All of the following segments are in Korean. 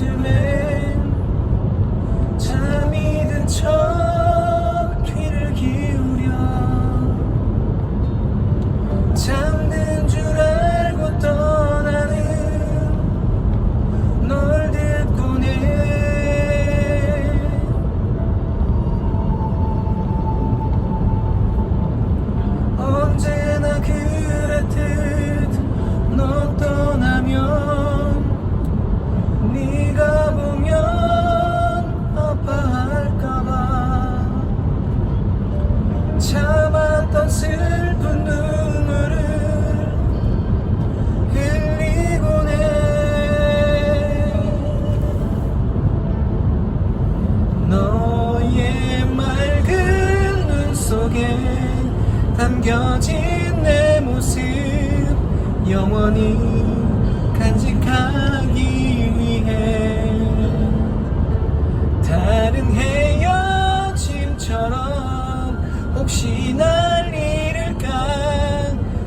to me. 담겨진 내 모습 영원히 간직하기 위해 다른 헤어짐처럼 혹시 날 잃을까?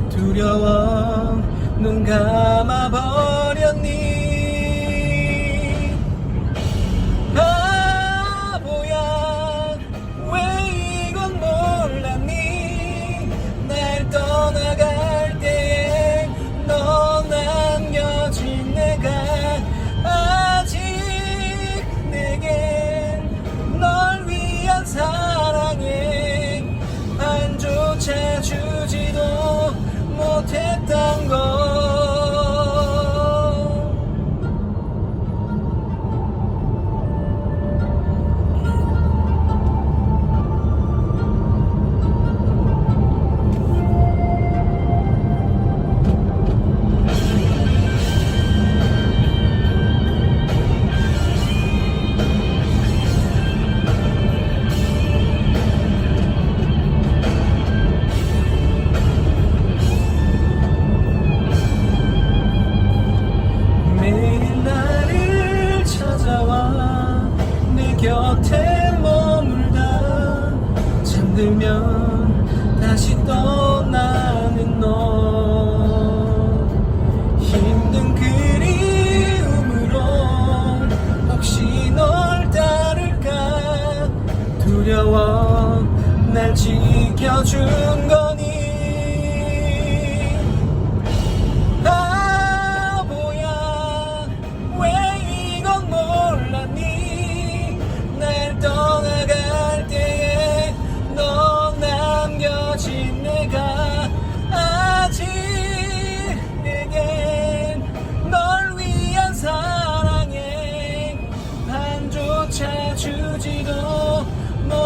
두려워 눈 감아 들면 다시 떠나는 너. 힘든 그리움으로 혹시 널 따를까? 두려워 날 지켜준 거니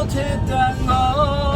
tit that low.